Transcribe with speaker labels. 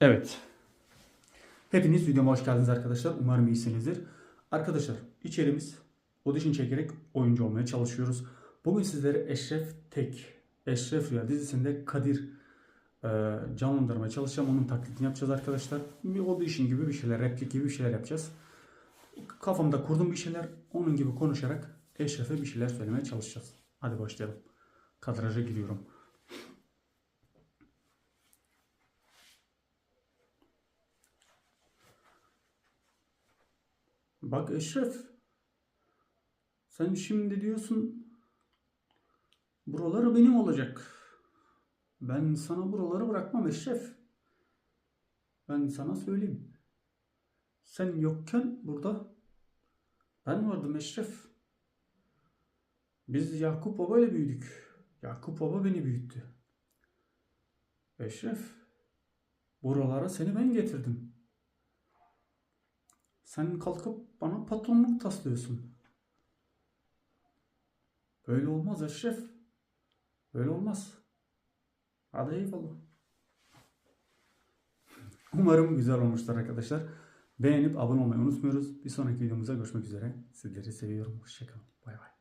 Speaker 1: Evet. Hepiniz videoma hoş geldiniz arkadaşlar. Umarım iyisinizdir. Arkadaşlar içerimiz audition çekerek oyuncu olmaya çalışıyoruz. Bugün sizlere Eşref Tek, Eşref Rüya dizisinde Kadir e, canlandırmaya çalışacağım. Onun taklidini yapacağız arkadaşlar. Bir audition gibi bir şeyler, replik gibi bir şeyler yapacağız. Kafamda kurdum bir şeyler. Onun gibi konuşarak Eşref'e bir şeyler söylemeye çalışacağız. Hadi başlayalım. Kadraja giriyorum. Bak Eşref. Sen şimdi diyorsun buraları benim olacak. Ben sana buraları bırakmam Eşref. Ben sana söyleyeyim. Sen yokken burada ben vardım Eşref. Biz Yakup Baba ile büyüdük. Yakup Baba beni büyüttü. Eşref, buralara seni ben getirdim. Sen kalkıp bana patronluk taslıyorsun. Böyle olmaz Eşref. Böyle olmaz. Hadi eyvallah. Umarım güzel olmuştur arkadaşlar. Beğenip abone olmayı unutmuyoruz. Bir sonraki videomuzda görüşmek üzere. Sizleri seviyorum. Hoşçakalın. Bay bay.